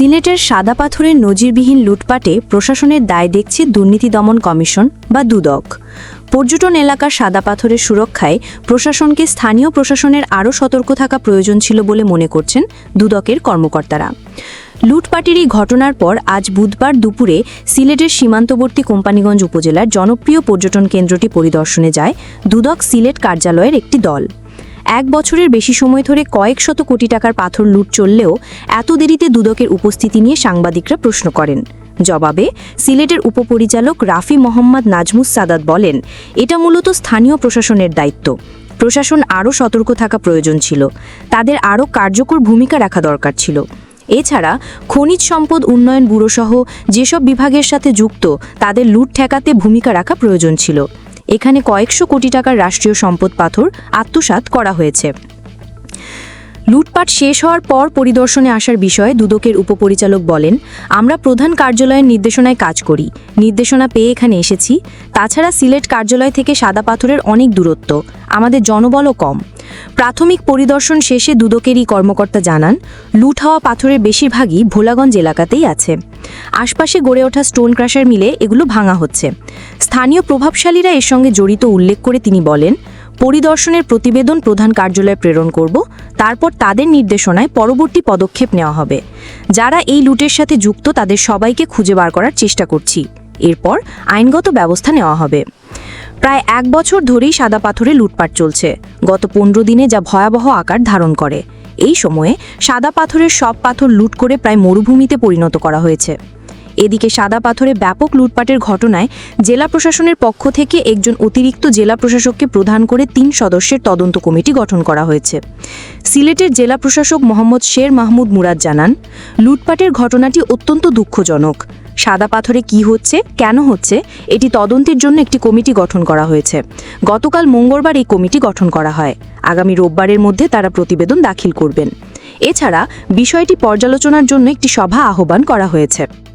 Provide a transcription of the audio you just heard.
সিলেটের সাদা পাথরের নজিরবিহীন লুটপাটে প্রশাসনের দায় দেখছে দুর্নীতি দমন কমিশন বা দুদক। পর্যটন এলাকার সাদা পাথরের সুরক্ষায় প্রশাসনকে স্থানীয় প্রশাসনের আরও সতর্ক থাকা প্রয়োজন ছিল বলে মনে করছেন দুদকের কর্মকর্তারা। লুটপাটের এই ঘটনার পর আজ বুধবার দুপুরে সিলেটের সীমান্তবর্তী কোম্পানিগঞ্জ উপজেলার জনপ্রিয় পর্যটন কেন্দ্রটি পরিদর্শনে যায় দুদক সিলেট কার্যালয়ের একটি দল। এক বছরের বেশি সময় ধরে কয়েক শত কোটি টাকার পাথর লুট চললেও এত দেরিতে দুদকের উপস্থিতি নিয়ে সাংবাদিকরা প্রশ্ন করেন। জবাবে, সিলেটের উপপরিচালক রাফি মোহাম্মদ নাজমুস সাদাত বলেন, এটা মূলত স্থানীয় প্রশাসনের দায়িত্ব। প্রশাসন আরও সতর্ক থাকা প্রয়োজন ছিল। তাদের আরও কার্যকর ভূমিকা রাখা দরকার ছিল। এছাড়া, খনিজ সম্পদ উন্নয়ন ব্যুরোসহ যেসব বিভাগের সাথে যুক্ত, তাদের লুট ঠেকাতে ভূমিকা রাখা প্রয়োজন ছিল। এখানে কয়েকশো কোটি টাকার রাষ্ট্রীয় সম্পদ পাথর আত্মসাত করা হয়েছে। লুটপাট শেষ হওয়ার পর পরিদর্শনে আসার বিষয়ে দুদকের উপপরিচালক বলেন, আমরা প্রধান কার্যালয়ের নির্দেশনায় কাজ করি। নির্দেশনা পেয়ে এখানে এসেছি। তাছাড়া সিলেট কার্যালয় থেকে সাদা পাথরের অনেক দূরত্ব। আমাদের জনবলও কম। প্রাথমিক পরিদর্শন শেষে দুদকেরই কর্মকর্তা জানান, লুট হওয়া পাথরের বেশিরভাগই ভোলাগঞ্জ এলাকাতেই আছে। আশপাশে গড়ে ওঠা স্টোন ক্রাশার মিলে এগুলো ভাঙা হচ্ছে। স্থানীয় প্রভাবশালীরা এর সঙ্গে জড়িত উল্লেখ করে তিনি বলেন পরিদর্শনের প্রতিবেদন প্রধান কার্যালয়ে প্রেরণ করব, তারপর তাদের নির্দেশনায় পরবর্তী পদক্ষেপ নেওয়া হবে। যারা এই লুটের সাথে যুক্ত, তাদের সবাইকে খুঁজে বার করার চেষ্টা করছি। এরপর আইনগত ব্যবস্থা নেওয়া হবে। প্রায় এক বছর ধরেই সাদা পাথরে লুটপাট চলছে। গত পনেরো দিনে যা ভয়াবহ আকার ধারণ করে। এই সময়ে সাদা পাথরের সব পাথর লুট করে প্রায় মরুভূমিতে পরিণত করা হয়েছে। এদিকে সাদা পাথরে ব্যাপক লুটপাটের ঘটনায় জেলা প্রশাসনের পক্ষ থেকে একজন অতিরিক্ত জেলা প্রশাসককে প্রধান করে তিন সদস্যের তদন্ত কমিটি গঠন করা হয়েছে। সিলেটের জেলা প্রশাসক মোহাম্মদ শের মাহমুদ মুরাদ জানান, লুটপাটের ঘটনাটি অত্যন্ত দুঃখজনক। সাদা পাথরে কি হচ্ছে, কেন হচ্ছে, এটি তদন্তের জন্য একটি কমিটি গঠন করা হয়েছে। গতকাল মঙ্গলবার এই কমিটি গঠন করা হয়। আগামী রোববারের মধ্যে তারা প্রতিবেদন দাখিল করবেন। এছাড়া বিষয়টি পর্যালোচনার জন্য একটি সভা আহ্বান করা হয়েছে।